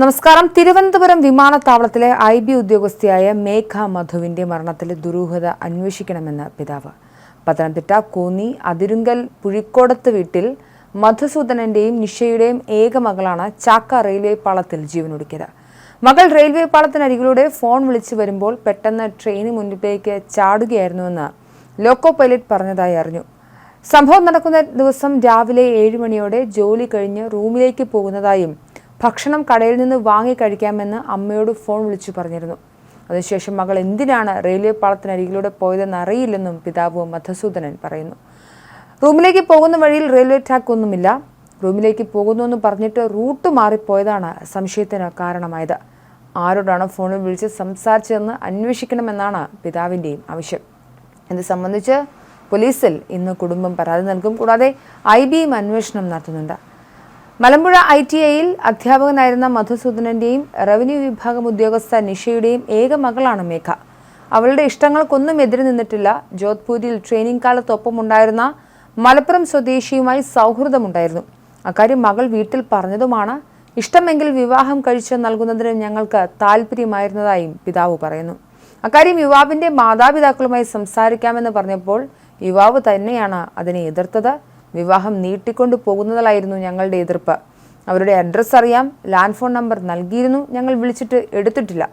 നമസ്കാരം. തിരുവനന്തപുരം വിമാനത്താവളത്തിലെ I B ഉദ്യോഗസ്ഥയായ മേഘ മധുവിന്റെ മരണത്തിൽ ദുരൂഹത അന്വേഷിക്കണമെന്ന് പിതാവ്. പത്തനംതിട്ട കോന്നി അതിരുങ്കൽ പുഴിക്കോടത്ത് വീട്ടിൽ മധുസൂദനന്റെയും നിഷയുടെയും ഏക മകളാണ് ചാക്ക റെയിൽവേ പാളത്തിൽ ജീവനൊടുക്കിയത്. മകൾ റെയിൽവേ പാളത്തിനരികിലൂടെ ഫോൺ വിളിച്ചു വരുമ്പോൾ പെട്ടെന്ന് ട്രെയിന് മുന്നിലേക്ക് ചാടുകയായിരുന്നുവെന്ന് ലോക്കോ പൈലറ്റ് പറഞ്ഞതായി അറിഞ്ഞു. സംഭവം നടക്കുന്ന ദിവസം രാവിലെ ഏഴ് മണിയോടെ ജോലി കഴിഞ്ഞ് റൂമിലേക്ക് പോകുന്നതായും ഭക്ഷണം കടയിൽ നിന്ന് വാങ്ങി കഴിക്കാമെന്ന് അമ്മയോട് ഫോൺ വിളിച്ചു പറഞ്ഞിരുന്നു. അതിനുശേഷം മകൾ എന്തിനാണ് റെയിൽവേ പാളത്തിനരികിലൂടെ പോയതെന്ന് അറിയില്ലെന്നും പിതാവ് മധുസൂദനൻ പറയുന്നു. റൂമിലേക്ക് പോകുന്ന വഴിയിൽ റെയിൽവേ ട്രാക്ക് ഒന്നുമില്ല. റൂമിലേക്ക് പോകുന്നുവെന്ന് പറഞ്ഞിട്ട് റൂട്ട് മാറിപ്പോയതാണ് സംശയത്തിന് കാരണമായത്. ആരോടാണ് ഫോണിൽ വിളിച്ച് സംസാരിച്ചതെന്ന് അന്വേഷിക്കണമെന്നാണ് പിതാവിന്റെയും ആവശ്യം. ഇത് സംബന്ധിച്ച് പോലീസിൽ ഇന്ന് കുടുംബം പരാതി നൽകും. കൂടാതെ ഐ ബിയും അന്വേഷണം നടത്തുന്നുണ്ട്. മലമ്പുഴ ഐ ടി ഐയിൽ അധ്യാപകനായിരുന്ന മധുസൂദനന്റെയും റവന്യൂ വിഭാഗം ഉദ്യോഗസ്ഥ നിഷയുടെയും ഏക മകളാണ് മേഘ. അവളുടെ ഇഷ്ടങ്ങൾക്കൊന്നും എതിര് നിന്നിട്ടില്ല. ജോധ്പൂരിൽ ട്രെയിനിങ് കാലത്തൊപ്പമുണ്ടായിരുന്ന മലപ്പുറം സ്വദേശിയുമായി സൗഹൃദമുണ്ടായിരുന്നു. അക്കാര്യം മകൾ വീട്ടിൽ പറഞ്ഞതുമാണ്. ഇഷ്ടമെങ്കിൽ വിവാഹം കഴിച്ച് നൽകുന്നതിന് ഞങ്ങൾക്ക് താല്പര്യമായിരുന്നതായും പിതാവ് പറയുന്നു. അക്കാര്യം യുവാവിന്റെ മാതാപിതാക്കളുമായി സംസാരിക്കാമെന്ന് പറഞ്ഞപ്പോൾ യുവാവ് തന്നെയാണ് അതിനെ എതിർത്തത്. വിവാഹം നീട്ടിക്കൊണ്ടു പോകുന്നതിലായിരുന്നു ഞങ്ങളുടെ എതിർപ്പ്. അവരുടെ അഡ്രസ് അറിയാം ലാൻഡ് ഫോൺ നമ്പർ നൽകിയിരുന്നു ഞങ്ങൾ വിളിച്ചിട്ട് എടുത്തിട്ടില്ല.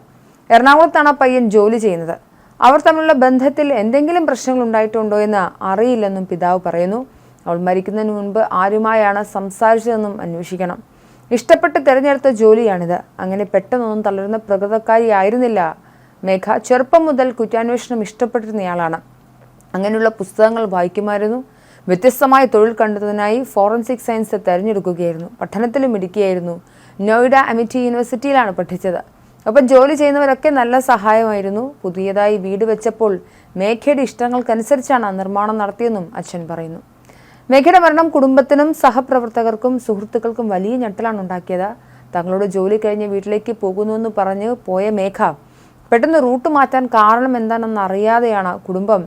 എറണാകുളത്താണ് ആ പയ്യൻ ജോലി ചെയ്യുന്നത്. അവർ തമ്മിലുള്ള ബന്ധത്തിൽ എന്തെങ്കിലും പ്രശ്നങ്ങൾ ഉണ്ടായിട്ടുണ്ടോ എന്ന് അറിയില്ലെന്നും പിതാവ് പറയുന്നു. അവൾ മരിക്കുന്നതിന് മുൻപ് ആരുമായാണ് സംസാരിച്ചതെന്നും അന്വേഷിക്കണം. ഇഷ്ടപ്പെട്ട് തിരഞ്ഞെടുത്ത ജോലിയാണിത്. അങ്ങനെ പെട്ടെന്നൊന്നും തളരുന്ന പ്രകൃതക്കാരിയായിരുന്നില്ല മേഘ ചെറുപ്പം മുതൽ കുറ്റാന്വേഷണം ഇഷ്ടപ്പെട്ടിരുന്നയാളാണ് അങ്ങനെയുള്ള പുസ്തകങ്ങൾ വായിക്കുമായിരുന്നു. വ്യത്യസ്തമായ തൊഴിൽ കണ്ടെത്തുന്നതിനായി ഫോറൻസിക് സയൻസ് തിരഞ്ഞെടുക്കുകയായിരുന്നു. പഠനത്തിലും മിടുക്കിയായിരുന്നു. നോയിഡ അമിറ്റി യൂണിവേഴ്സിറ്റിയിലാണ് പഠിച്ചത്. ഒപ്പം ജോലി ചെയ്യുന്നവരൊക്കെ നല്ല സഹായമായിരുന്നു. പുതിയതായി വീട് വെച്ചപ്പോൾ മേഘയുടെ ഇഷ്ടങ്ങൾക്കനുസരിച്ചാണ് നിർമ്മാണം നടത്തിയെന്നും അച്ഛൻ പറയുന്നു. മേഘയുടെ മരണം കുടുംബത്തിനും സഹപ്രവർത്തകർക്കും സുഹൃത്തുക്കൾക്കും വലിയ ഞെട്ടലാണ് ഉണ്ടാക്കിയത്. തങ്ങളുടെ ജോലി കഴിഞ്ഞ് വീട്ടിലേക്ക് പോകുന്നുവെന്ന് പറഞ്ഞ് പോയ മേഘ പെട്ടെന്ന് റൂട്ട് മാറ്റാൻ കാരണം എന്താണെന്ന് അറിയാതെയാണ് കുടുംബം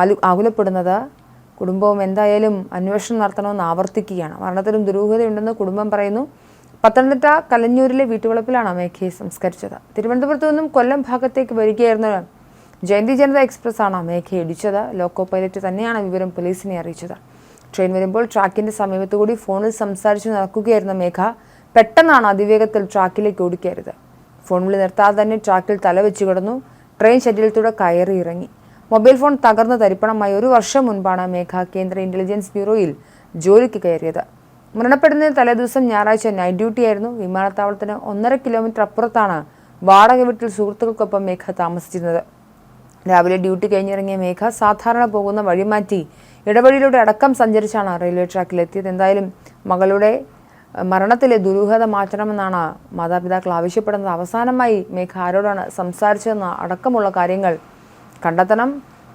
ആലു ആകുലപ്പെടുന്നത്. കുടുംബവും എന്തായാലും അന്വേഷണം നടത്തണമെന്ന് ആവർത്തിക്കുകയാണ്. മരണത്തിലും ദുരൂഹതയുണ്ടെന്ന് കുടുംബം പറയുന്നു. പത്തനംതിട്ട കലഞ്ഞൂരിലെ വീട്ടുവളപ്പിലാണ് അമേഖയെ സംസ്കരിച്ചത്. തിരുവനന്തപുരത്തു നിന്നും കൊല്ലം ഭാഗത്തേക്ക് വരികയായിരുന്ന ജയന്തി ജനത എക്സ്പ്രസ് ആണ് മേഘയെ ഇടിച്ചത് ലോക്കോ പൈലറ്റ് തന്നെയാണ് വിവരം പോലീസിനെ അറിയിച്ചത്. ട്രെയിൻ വരുമ്പോൾ ട്രാക്കിന്റെ സമീപത്തുകൂടി ഫോണിൽ സംസാരിച്ചു നടക്കുകയായിരുന്ന മേഘ പെട്ടെന്നാണ് അതിവേഗത്തിൽ ട്രാക്കിലേക്ക് ഓടിക്കരുത് ഫോണിൽ നിർത്താതെ തന്നെ ട്രാക്കിൽ തലവെച്ച് കിടന്നു. ട്രെയിൻ ഷെഡിലത്തൂടെ കയറി ഇറങ്ങി. മൊബൈൽ ഫോൺ തകർന്ന് തരിപ്പണമായി ഒരു വർഷം മുൻപാണ് മേഘ കേന്ദ്ര ഇന്റലിജൻസ് ബ്യൂറോയിൽ ജോലിക്ക് കയറിയത്. മരണപ്പെടുന്നതിന് തലേദിവസം ഞായറാഴ്ച നൈറ്റ് ഡ്യൂട്ടിയായിരുന്നു വിമാനത്താവളത്തിന് ഒന്നര കിലോമീറ്റർ അപ്പുറത്താണ് വാടക വീട്ടിൽ സുഹൃത്തുക്കൾക്കൊപ്പം മേഘ താമസിച്ചിരുന്നത്. രാവിലെ ഡ്യൂട്ടി കഴിഞ്ഞിറങ്ങിയ മേഘ സാധാരണ പോകുന്ന വഴി മാറ്റി ഇടവഴിയിലൂടെ അടക്കം സഞ്ചരിച്ചാണ് റെയിൽവേ ട്രാക്കിൽ എത്തിയത്. എന്തായാലും മകളുടെ മരണത്തിലെ ദുരൂഹത മാറ്റണമെന്നാണ് മാതാപിതാക്കൾ ആവശ്യപ്പെടുന്നത്. അവസാനമായി മേഘ ആരോടാണ് സംസാരിച്ചതെന്ന് അടക്കമുള്ള കാര്യങ്ങൾ കണ്ടെത്തണം.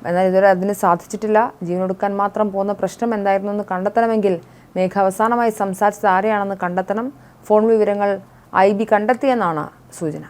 എന്നാൽ ഇതുവരെ അതിന് സാധിച്ചിട്ടില്ല. ജീവനൊടുക്കാൻ മാത്രം പോകുന്ന പ്രശ്നം എന്തായിരുന്നു എന്ന് കണ്ടെത്തണമെങ്കിൽ മേഘ അവസാനമായി സംസാരിച്ചത് ആരെയാണെന്ന് കണ്ടെത്തണം. ഫോൺ വിവരങ്ങൾ ഐ ബി കണ്ടെത്തിയെന്നാണ് സൂചന.